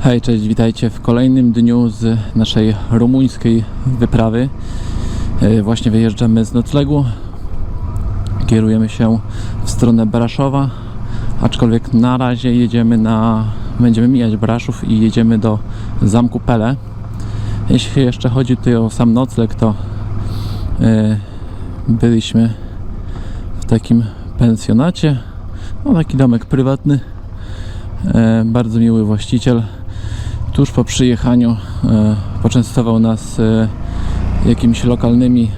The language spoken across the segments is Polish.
Hej, cześć, witajcie w kolejnym dniu z naszej rumuńskiej wyprawy. E, Właśnie wyjeżdżamy z noclegu. Kierujemy się w stronę Braszowa, aczkolwiek na razie jedziemy na... będziemy mijać Braszów i jedziemy do Zamku Pele. Jeśli jeszcze chodzi tutaj o sam nocleg, to e, byliśmy w takim pensjonacie. No, taki domek prywatny. E, bardzo miły właściciel tuż po przyjechaniu e, poczęstował nas e, jakimiś lokalnymi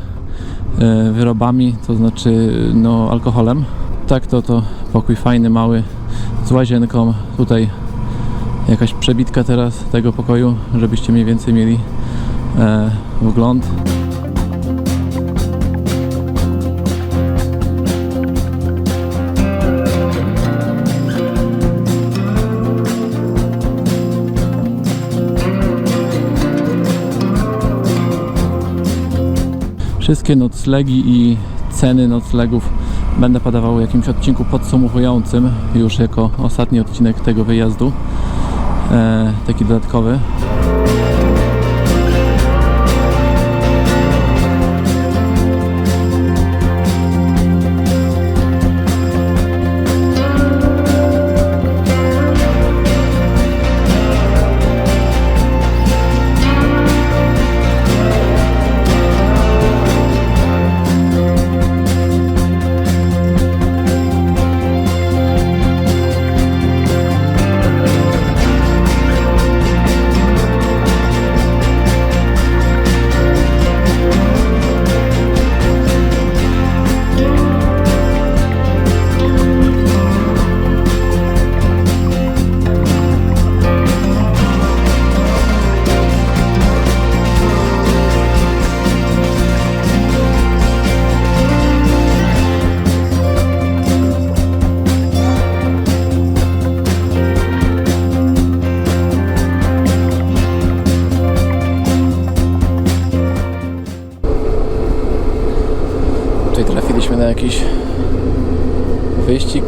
e, wyrobami, to znaczy no, alkoholem. Tak to to pokój fajny, mały, z łazienką. Tutaj jakaś przebitka teraz tego pokoju, żebyście mniej więcej mieli wgląd. Wszystkie noclegi i ceny noclegów będę podawał w jakimś odcinku podsumowującym, już jako ostatni odcinek tego wyjazdu, e, taki dodatkowy.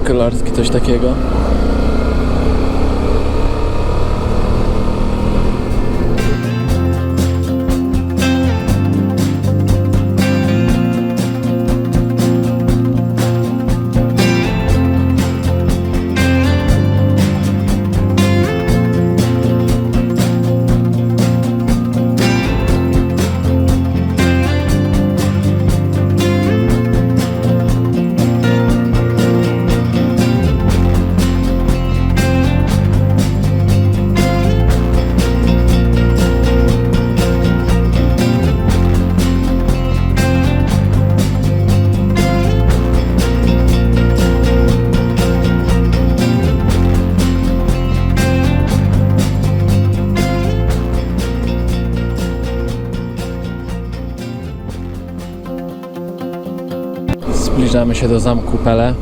Kolarski, coś takiego. Zbliżamy się do zamku Pele.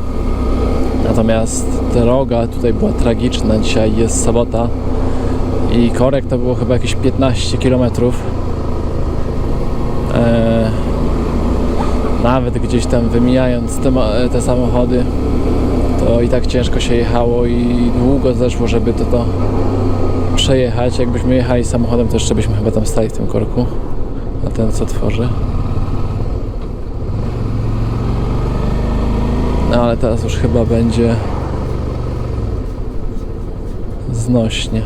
Natomiast droga tutaj była tragiczna. Dzisiaj jest sobota i korek to było chyba jakieś 15 km. Eee, nawet gdzieś tam wymijając te, te samochody, to i tak ciężko się jechało i długo zeszło, żeby to, to przejechać. Jakbyśmy jechali samochodem, to jeszcze byśmy chyba tam stali w tym korku. A ten co tworzy. No ale teraz już chyba będzie znośnie.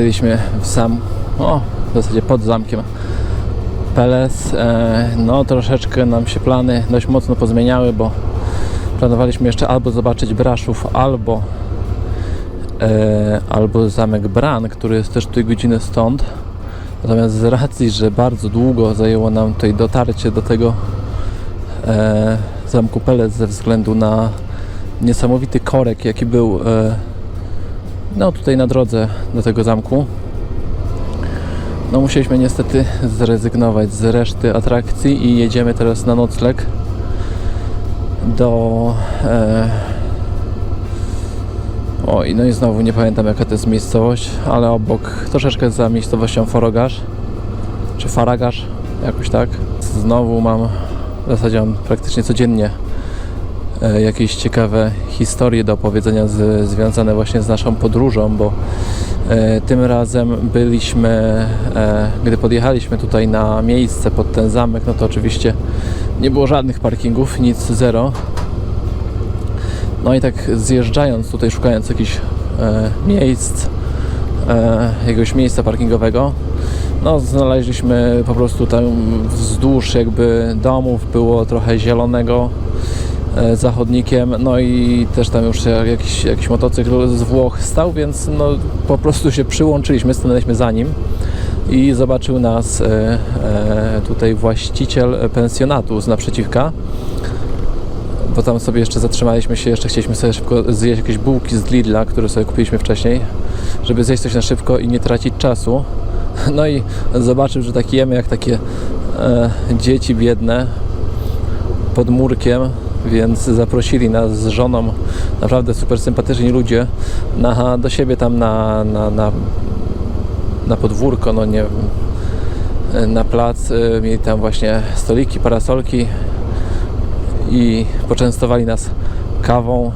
Byliśmy w sam. O, w zasadzie pod zamkiem Peles. E, no troszeczkę nam się plany dość mocno pozmieniały, bo planowaliśmy jeszcze albo zobaczyć Braszów, albo e, albo zamek Bran, który jest też tutaj godzinę stąd. Natomiast z racji, że bardzo długo zajęło nam tutaj dotarcie do tego e, zamku Peles ze względu na niesamowity korek, jaki był no tutaj na drodze do tego zamku. No musieliśmy niestety zrezygnować z reszty atrakcji i jedziemy teraz na nocleg do e, Oj, no i znowu nie pamiętam jaka to jest miejscowość, ale obok, troszeczkę za miejscowością Forogarz, czy Faragarz, jakoś tak. Znowu mam, w zasadzie mam praktycznie codziennie jakieś ciekawe historie do opowiedzenia z, związane właśnie z naszą podróżą, bo e, tym razem byliśmy, e, gdy podjechaliśmy tutaj na miejsce pod ten zamek, no to oczywiście nie było żadnych parkingów, nic, zero. No i tak zjeżdżając tutaj, szukając jakichś e, miejsc, e, jakiegoś miejsca parkingowego, no znaleźliśmy po prostu tam wzdłuż jakby domów było trochę zielonego e, zachodnikiem, no i też tam już jakiś, jakiś motocykl z Włoch stał, więc no po prostu się przyłączyliśmy, stanęliśmy za nim i zobaczył nas e, e, tutaj właściciel pensjonatu z naprzeciwka. Bo tam sobie jeszcze zatrzymaliśmy się, jeszcze chcieliśmy sobie szybko zjeść jakieś bułki z Lidla, które sobie kupiliśmy wcześniej, żeby zjeść coś na szybko i nie tracić czasu. No i zobaczył, że tak jemy jak takie e, dzieci biedne pod murkiem, więc zaprosili nas z żoną, naprawdę super sympatyczni ludzie, na, do siebie tam na, na, na, na podwórko, no nie na plac. E, mieli tam właśnie stoliki, parasolki, i poczęstowali nas kawą,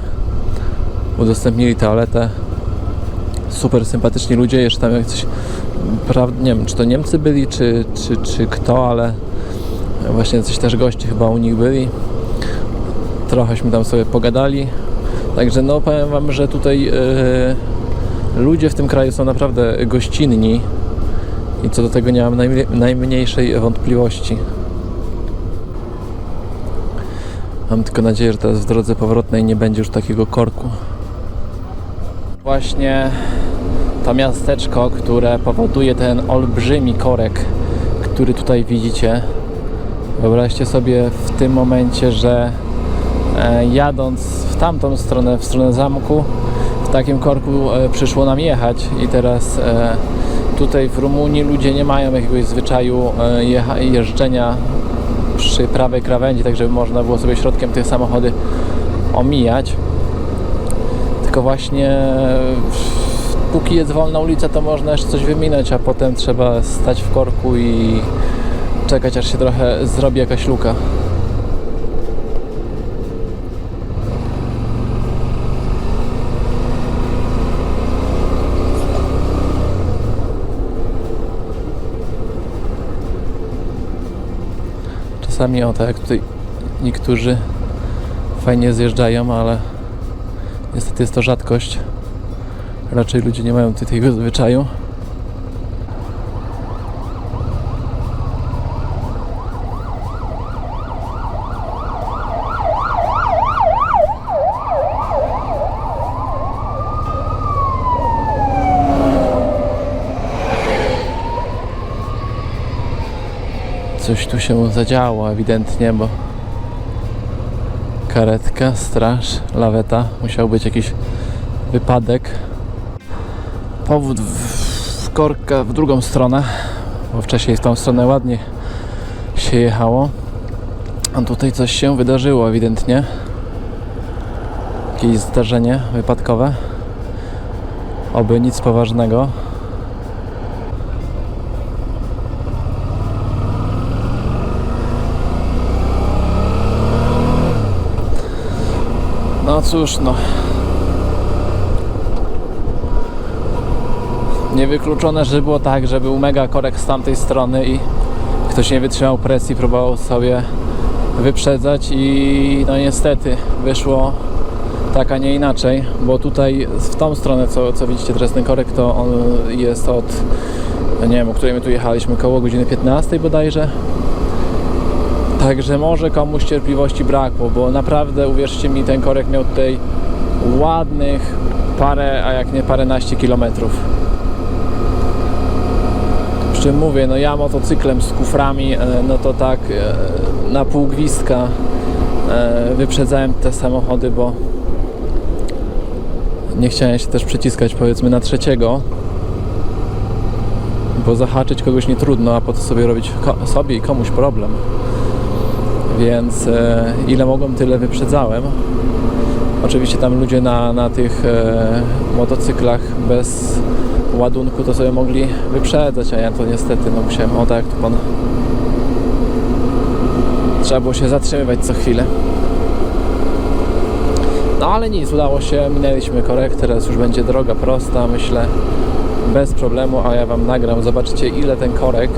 udostępnili toaletę. Super sympatyczni ludzie, jeszcze tam pra- nie wiem, czy to Niemcy byli, czy, czy, czy kto, ale właśnie coś też goście chyba u nich byli. Trochęśmy tam sobie pogadali. Także no powiem Wam, że tutaj yy, ludzie w tym kraju są naprawdę gościnni i co do tego nie mam najmniej, najmniejszej wątpliwości. Mam tylko nadzieję, że teraz w drodze powrotnej nie będzie już takiego korku. Właśnie to miasteczko, które powoduje ten olbrzymi korek, który tutaj widzicie. Wyobraźcie sobie w tym momencie, że jadąc w tamtą stronę, w stronę zamku, w takim korku e, przyszło nam jechać i teraz e, tutaj w Rumunii ludzie nie mają jakiegoś zwyczaju e, jeżdżenia przy prawej krawędzi, tak żeby można było sobie środkiem tych samochody omijać. Tylko właśnie póki jest wolna ulica, to można jeszcze coś wyminąć, a potem trzeba stać w korku i czekać aż się trochę zrobi jakaś luka. Czasami o tak jak tutaj niektórzy fajnie zjeżdżają, ale niestety jest to rzadkość. Raczej ludzie nie mają tutaj tego zwyczaju. Coś tu się zadziało ewidentnie, bo karetka, straż, laweta, musiał być jakiś wypadek. Powód w, korka w drugą stronę, bo wcześniej w tą stronę ładnie się jechało. A tutaj coś się wydarzyło ewidentnie. Jakieś zdarzenie wypadkowe. Oby nic poważnego. No cóż, no. Niewykluczone, że było tak, że był mega korek z tamtej strony i ktoś nie wytrzymał presji, próbował sobie wyprzedzać i no niestety wyszło tak, a nie inaczej, bo tutaj w tą stronę, co, co widzicie teraz ten korek, to on jest od no nie wiem, o której my tu jechaliśmy, koło godziny 15 bodajże. Także może komuś cierpliwości brakło, bo naprawdę, uwierzcie mi, ten korek miał tutaj ładnych parę, a jak nie paręnaście kilometrów. Przy czym mówię, no ja motocyklem z kuframi, e, no to tak e, na pół gwizdka e, wyprzedzałem te samochody, bo nie chciałem się też przyciskać powiedzmy na trzeciego, bo zahaczyć kogoś nie trudno, a po to sobie robić sobie i komuś problem. Więc e, ile mogłem, tyle wyprzedzałem. Oczywiście tam ludzie na, na tych e, motocyklach bez ładunku to sobie mogli wyprzedzać, a ja to niestety no musiałem, o tak tu pan trzeba było się zatrzymywać co chwilę. No ale nic, udało się, minęliśmy korek, teraz już będzie droga prosta, myślę, bez problemu, a ja Wam nagram, zobaczycie ile ten korek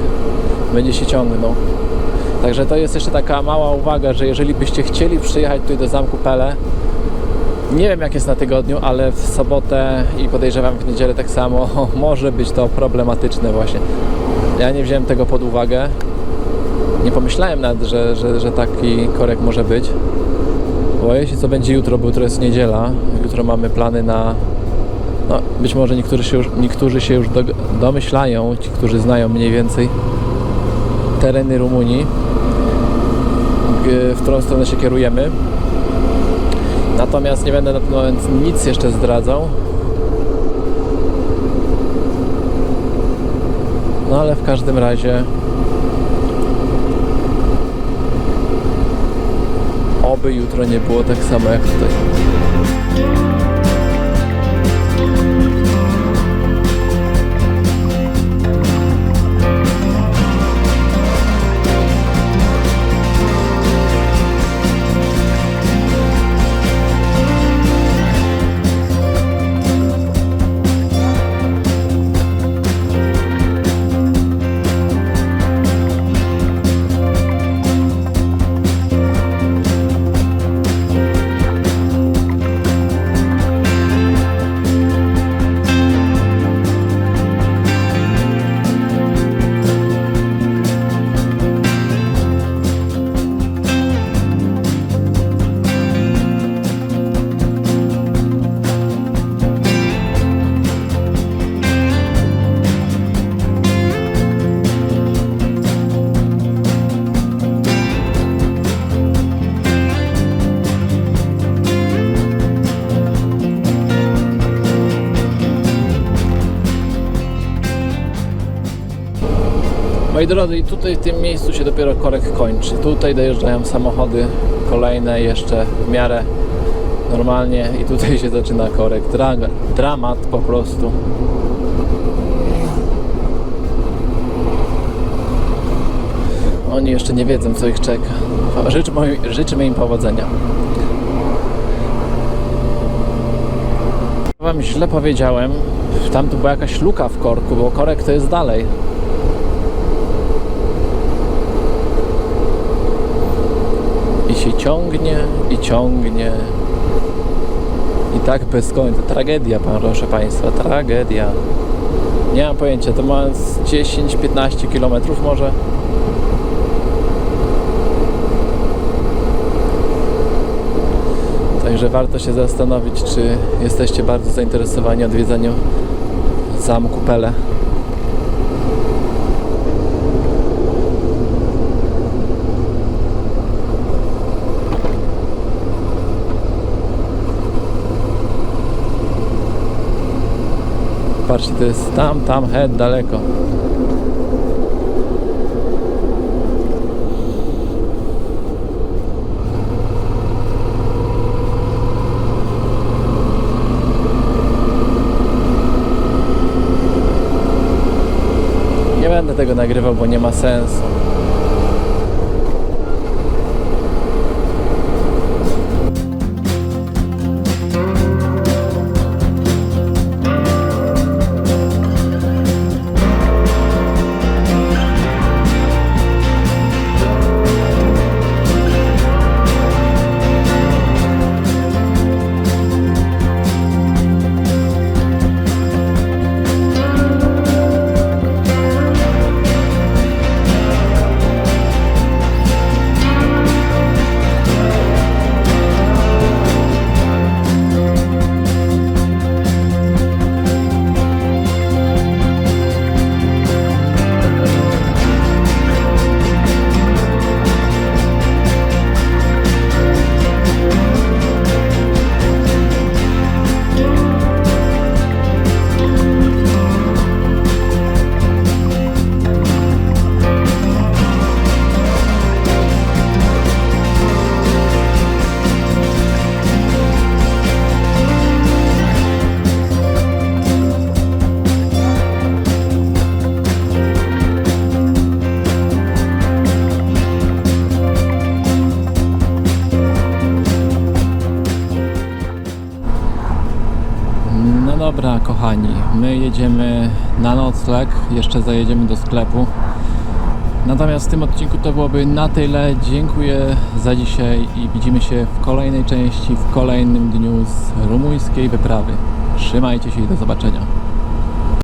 będzie się ciągnął. Także to jest jeszcze taka mała uwaga, że jeżeli byście chcieli przyjechać tutaj do Zamku Pele, nie wiem jak jest na tygodniu, ale w sobotę i podejrzewam w niedzielę tak samo może być to problematyczne właśnie. Ja nie wziąłem tego pod uwagę. Nie pomyślałem nawet, że, że, że taki korek może być. Boję się co będzie jutro, bo jutro jest niedziela. Jutro mamy plany na... No, być może niektórzy się już, niektórzy się już do, domyślają, ci, którzy znają mniej więcej tereny Rumunii, w którą stronę się kierujemy. Natomiast nie będę na ten moment nic jeszcze zdradzał. No ale w każdym razie oby jutro nie było tak samo jak tutaj. Moi drodzy, tutaj w tym miejscu się dopiero korek kończy. Tutaj dojeżdżają samochody kolejne jeszcze w miarę normalnie i tutaj się zaczyna korek. Dra dramat po prostu. Oni jeszcze nie wiedzą, co ich czeka. Życzymy, życzymy im powodzenia. Wam źle powiedziałem. Tam tu była jakaś luka w korku, bo korek to jest dalej. I się ciągnie, i ciągnie. I tak bez końca. Tragedia, proszę Państwa, tragedia. Nie mam pojęcia, to ma z 10-15 km może. Także warto się zastanowić, czy jesteście bardzo zainteresowani odwiedzaniem zamku Pele. Patrzcie, to jest tam, tam, head daleko. Nie będę tego nagrywał, bo nie ma sensu. My jedziemy na nocleg, jeszcze zajedziemy do sklepu. Natomiast w tym odcinku to byłoby na tyle. Dziękuję za dzisiaj i widzimy się w kolejnej części, w kolejnym dniu z rumuńskiej wyprawy. Trzymajcie się i do zobaczenia.